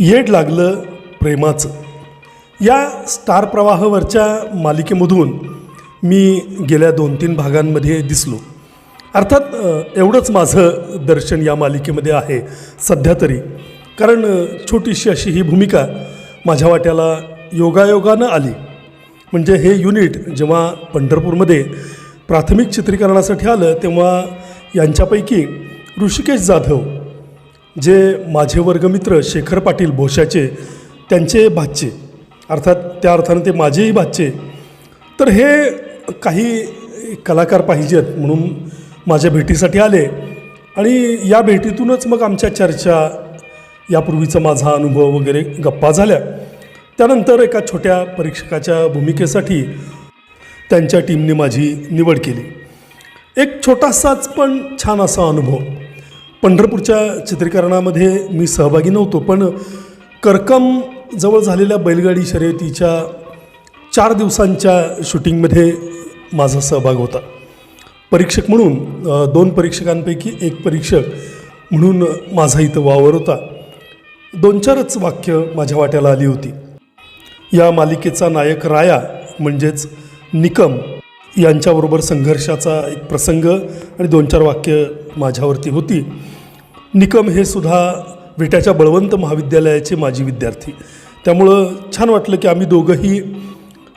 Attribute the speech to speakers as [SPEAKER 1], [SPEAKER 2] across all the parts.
[SPEAKER 1] येड लागलं प्रेमाचं. या स्टार प्रवाहावरच्या मालिकेमधून मी गेल्या दोन तीन भागांमध्ये दिसलो. अर्थात एवढंच माझं दर्शन या मालिकेमध्ये आहे सध्या तरी. कारण छोटीशी अशी ही भूमिका माझ्या वाट्याला योगायोगानं आली. म्हणजे हे युनिट जेव्हा पंढरपूरमध्ये प्राथमिक चित्रीकरणासाठी आलं तेव्हा यांच्यापैकी ऋषिकेश जाधव जे माझे वर्गमित्र शेखर पाटील भोशाचे त्यांचे भाचे अर्थात त्या अर्थानं ते माझेही भाचे तर हे काही कलाकार पाहिजेत म्हणून माझ्या भेटीसाठी आले. आणि या भेटीतूनच मग आमच्या चर्चा यापूर्वीचा माझा अनुभव वगैरे गप्पा झाल्या. त्यानंतर एका छोट्या परीक्षकाच्या भूमिकेसाठी त्यांच्या टीमने माझी निवड केली. एक छोटासाच पण छान असा अनुभव. पंढरपूरच्या चित्रीकरणामध्ये मी सहभागी नव्हतो पण करकम जवळ झालेल्या बैलगाडी शर्यतीच्या चार दिवसांच्या शूटिंगमध्ये माझा सहभाग होता. परीक्षक म्हणून दोन परीक्षकांपैकी एक परीक्षक म्हणून माझा इथं वावर होता. दोन चारच वाक्य माझ्या वाट्याला आली होती. या मालिकेचा नायक राया म्हणजेच निकम यांच्याबरोबर संघर्षाचा एक प्रसंग आणि दोन चार वाक्य माझ्यावरती होती. निकम हे सुद्धा विट्याच्या बळवंत महाविद्यालयाचे माजी विद्यार्थी. त्यामुळं छान वाटलं की आम्ही दोघंही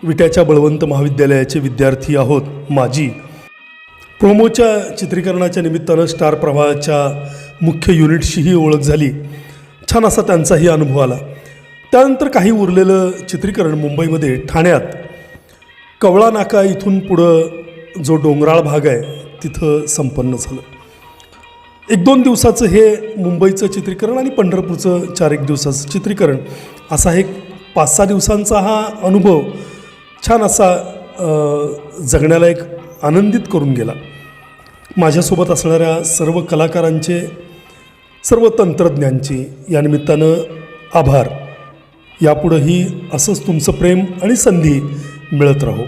[SPEAKER 1] विट्याच्या बळवंत महाविद्यालयाचे विद्यार्थी आहोत माजी. प्रोमोच्या चित्रीकरणाच्या निमित्तानं स्टार प्रवाहाच्या मुख्य युनिटशीही ओळख झाली. छान असा त्यांचाही अनुभव आला. त्यानंतर काही उरलेलं चित्रीकरण मुंबईमध्ये ठाण्यात. कवळा नाका इथून पुढं जो डोंगराळ भाग आहे तिथं संपन्न झालं. एक दोन दिवसाचं हे मुंबईचं चित्रीकरण आणि पंढरपूरचं चार एक दिवसाचं चित्रीकरण असा एक पाच सहा दिवसांचा हा अनुभव छान असा जगण्याला एक आनंदित करून गेला. माझ्यासोबत असणाऱ्या सर्व कलाकारांचे सर्व तंत्रज्ञांचे या निमित्तानं आभार. यापुढंही असंच तुमचं प्रेम आणि संधी मिळत राहो